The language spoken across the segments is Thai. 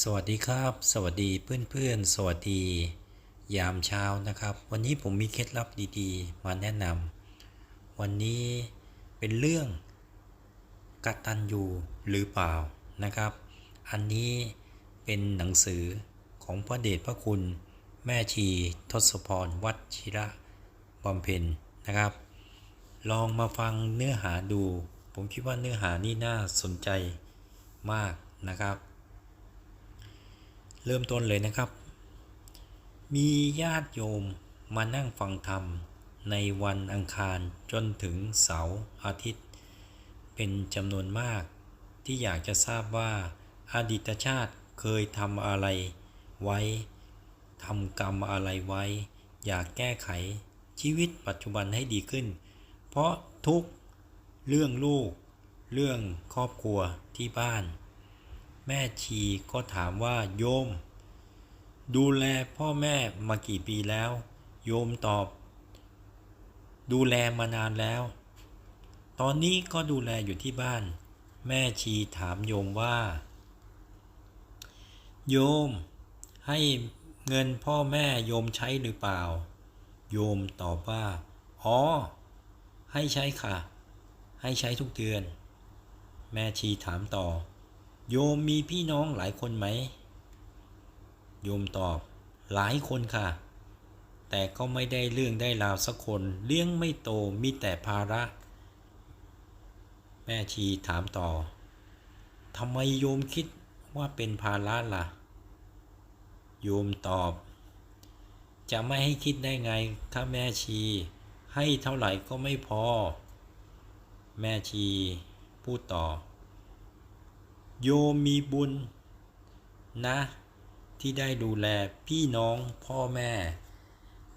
สวัสดีครับ สวัสดีเพื่อนๆ สวัสดี ยามเช้านะครับ วันนี้ผมมีเคล็ดลับดีๆ มาแนะนำวันนี้เป็นเรื่องกตัญญูหรือเปล่านะครับ อันนี้เป็นหนังสือของพระเดชพระคุณ แม่ชีทศพรวัชิระบำเพ็ญนะครับ ลองมาฟังเนื้อหาดู ผมคิดว่าเนื้อหานี่น่าสนใจมากนะครับ เริ่มต้นเลยนะครับ มีญาติโยมมานั่งฟังธรรมในวันอังคารจนถึงเสาร์อาทิตย์ เป็นจำนวนมากที่อยากจะทราบว่าอดีตชาติเคยทำอะไรไว้ทำกรรมอะไรไว้ อยากแก้ไขชีวิตปัจจุบันให้ดีขึ้น เพราะทุกเรื่องลูก เรื่องครอบครัวที่บ้าน แม่ชีก็ถามว่าโยม ดูแลพ่อแม่มากี่ปีแล้ว โยมตอบ ดูแลมานานแล้ว ตอนนี้ก็ดูแลอยู่ที่บ้าน แม่ชีถามโยมว่า โยม ให้เงินพ่อแม่โยมใช้หรือเปล่า โยมตอบว่า อ๋อ ให้ใช้ค่ะ ให้ใช้ทุกเดือน แม่ชีถามต่อ โยมมีพี่น้องหลายคนไหม โยมตอบ หลายคนค่ะ แต่ก็ไม่ได้เรื่องได้ราวสักคน เลี้ยงไม่โตมีแต่ภาระ แม่ชีถามต่อทำไมโยมคิดว่าเป็นภาระล่ะ โยมตอบ จะไม่ให้คิดได้ไงถ้าแม่ชี ให้เท่าไหร่ก็ไม่พอ แม่ชีพูดต่อ โยมมีบุญนะ ที่ได้ดูแลพี่น้องพ่อแม่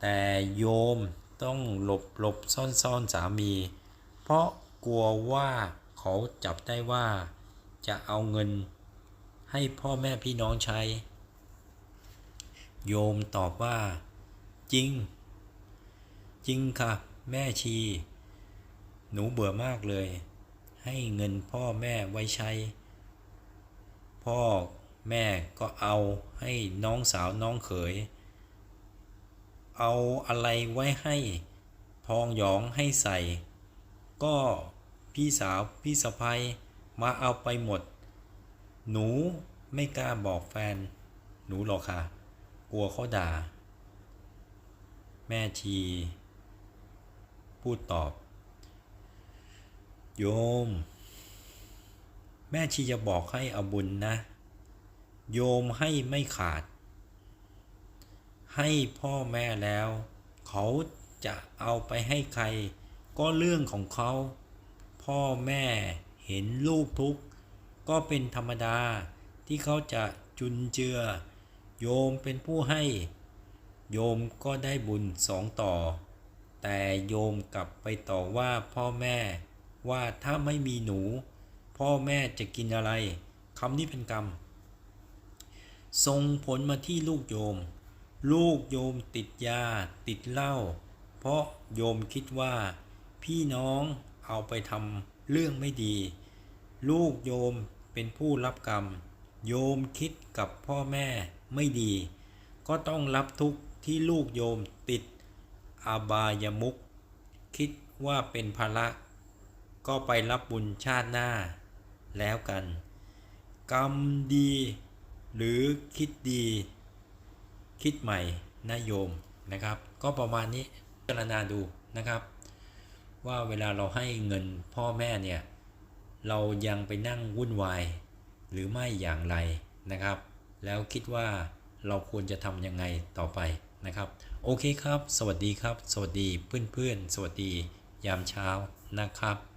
แต่โยมต้องหลบหลบซ่อนซ่อนสามี เพราะกลัวว่าเขาจับได้ว่าจะเอาเงินให้พ่อแม่พี่น้องใช้ โยมตอบว่า จริง จริงค่ะ แม่ชี หนูเบื่อมากเลย ให้เงินพ่อแม่ไว้ใช้ พ่อแม่ก็เอาให้น้องสาวน้องเขย เอาอะไรไว้ให้ทองหยองให้ใส่ ก็พี่สาวพี่สะพ้ยมาเอาไปหมด หนูไม่กล้าบอกแฟน หนูหรอกค่ะ กลัวเขาด่า แม่ชี พูดตอบ โยม ม่ชีจะบอกให้เอาบุญนะ โยมให้ไม่ขาด ให้พ่อแม่แล้ว เขาจะเอาไปให้ใคร ก็เรื่องของเขา พ่อแม่เห็นลูกทุกข์ก็เป็นธรรมดาที่เขาจะจุนเจือ โยมเป็นผู้ให้ โยมก็ได้บุญสองต่อ แต่โยมกลับไปต่อว่าพ่อแม่ว่าถ้าไม่มีหนู พ่อแม่จะกินอะไรคำนี้เป็นกรรมส่งผลมาที่ลูกโยม ลูกโยมติดยา ติดเหล้าเพราะโยมคิดว่า พี่น้องเอาไปทำเรื่องไม่ดี ลูกโยมเป็นผู้รับกรรม โยมคิดกับพ่อแม่ไม่ดี ก็ต้องรับทุกข์ที่ลูกโยมติดอาบายมุขคิดว่าเป็นภาระ ก็ไปรับบุญชาติหน้า แล้วกัน กรรมดี หรือคิดดี คิดใหม่นะโยมนะครับ ก็ประมาณนี้พิจารณาดูนะครับ ว่าเวลาเราให้เงินพ่อแม่เนี่ย เรายังไปนั่งวุ่นวาย หรือไม่อย่างไรนะครับ แล้วคิดว่าเราควรจะทำยังไงต่อไปนะครับ โอเคครับ สวัสดีครับ สวัสดีเพื่อนๆ สวัสดียามเช้านะครับ